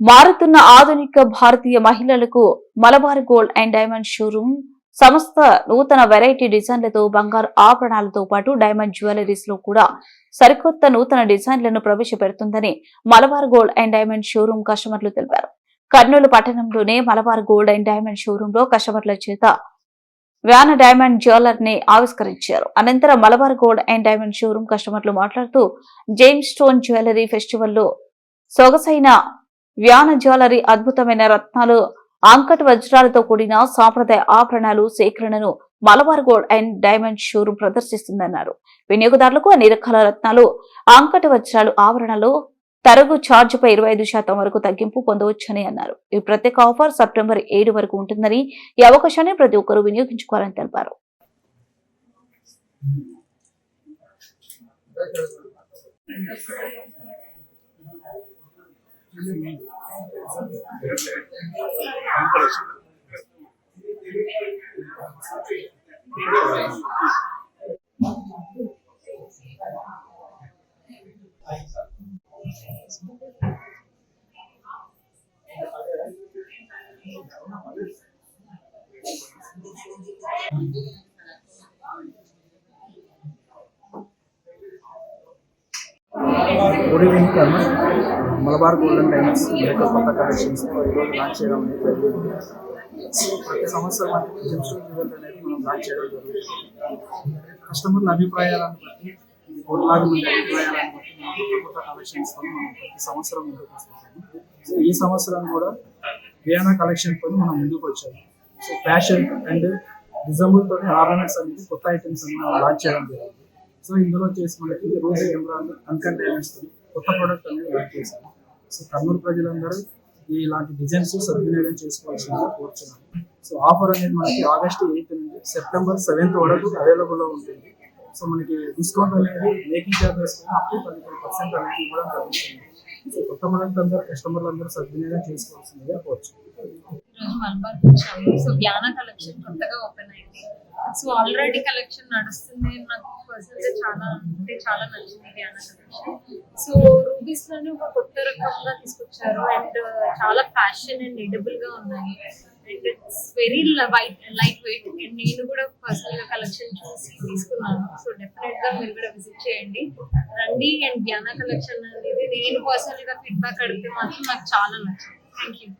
మారుతున్న ఆధునిక భారతీయ మహిళలకు Malabar gold and diamond showroom సంస్థ నూతన వెరైటీ డిజైన్లతో బంగారు ఆభరణాలతో పాటు డైమండ్ జ్యువెలరీస్లో కూడా సరికొత్త నూతన డిజైన్లను ప్రవేశపెడుతుందని Malabar gold and diamond showroom కస్టమర్లు తెలిపారు. కర్నూలు పట్టణంలోనే మలబార్ గోల్డ్ అండ్ డైమండ్ షోరూమ్లో కస్టమర్ల చేత వ్యాన డైమండ్ జ్యువెలర్ని ఆవిష్కరించారు. అనంతరం Malabar gold and diamond showroom కస్టమర్లు మాట్లాడుతూ జేమ్స్ స్టోన్ జ్యువెలరీ ఫెస్టివల్లో సొగసైన వ్యాన జ్యువెలరీ అద్భుతమైన రత్నాలు అంకట్ వజ్రాలతో కూడిన సాంప్రదాయ ఆభరణాలు సేకరణను Malabar gold and diamond showroom ప్రదర్శిస్తుందన్నారు. వినియోగదారులకు అన్ని రకాల రత్నాలు అంకట వజ్రాలు ఆభరణాలు తరగు ఛార్జీపై ఇరవై ఐదు శాతం వరకు తగ్గింపు పొందవచ్చని అన్నారు. ఈ ప్రత్యేక ఆఫర్ సెప్టెంబర్ ఏడు వరకు ఉంటుందని ఈ అవకాశాన్ని ప్రతి ఒక్కరూ వినియోగించుకోవాలని తెలిపారు. 俺が見たな。మలబార్ గోల్డెన్ డైమండ్స్ మేకప్ కొత్త కలెక్షన్స్ ఈరోజు లాంచ్ చేయడం అనేది జరిగింది. ప్రతి సంవత్సరం మనకి జ్యువెల్ అనేది మనం లాంచ్ చేయడం జరుగుతుంది. కస్టమర్ల అభిప్రాయాలను బట్టి కోట్లాది మంది అభిప్రాయాలను బట్టి మనం కొత్త కలెక్షన్స్ కలెక్షన్స్తో మనం ప్రతి సంవత్సరం ముందుకు వస్తుంటాము సో ఈ సంవత్సరం కూడా వియానా కలెక్షన్తో మనం ముందుకు వచ్చాము. సో ఫ్యాషన్ అండ్ డిజబుల్తో ఆర్నమెంట్స్ అనేది కొత్త ఐటమ్స్ అన్ని మనం లాంచ్ చేయడం జరిగింది. సో ఇందులో వచ్చేసి మనకి రోజు ఎమరాల్డ్ అన్కన్ కొత్త ప్రోడక్ట్ అనేది యాడ్ చేశాను సో కర్నూలు ప్రజలందరూ ఈ ఇలాంటి డిజైన్స్ సద్వినియోగం చేసుకోవాల్సిందిగా కోరుతున్నాను సో ఆఫర్ అనేది మనకి ఆగస్ట్ ఎయిత్ నుండి సెప్టెంబర్ సెవెంత్ వరకు అవైలబుల్లో ఉంటుంది. సో మనకి డిస్కౌంట్ అనేది making charges up to twenty five percent అనేది ఇవ్వడం జరుగుతుంది. సో కొత్త మనకి అందరూ కస్టమర్లు అందరూ సద్వినియోగం చేసుకోవాల్సిందిగా కోరుతున్నాను ఈరోజు సో జ్ఞాన కలెక్షన్ కొత్తగా ఓపెన్ అయింది. సో ఆల్రెడీ కలెక్షన్ నడుస్తుంది. నాకు పర్సనల్గా చాలా అంటే చాలా నచ్చింది జ్ఞాన కలెక్షన్. సో రూబీస్లోనే ఒక కొత్త రకంగా తీసుకొచ్చారు. అండ్ చాలా ఫ్యాషన్ అండ్ ఎడబుల్గా ఉన్నాయి. And it's very white light weight and నేను కూడా పర్సనల్గా కలెక్షన్ చూసి తీసుకున్నాను. సో డెఫినెట్గా మీరు కూడా విజిట్ చేయండి. రండి అండ్ జ్ఞాన కలెక్షన్ అనేది నేను పర్సనల్గా ఫీడ్బ్యాక్ అడిగితే మాత్రం నాకు చాలా నచ్చింది. Thank you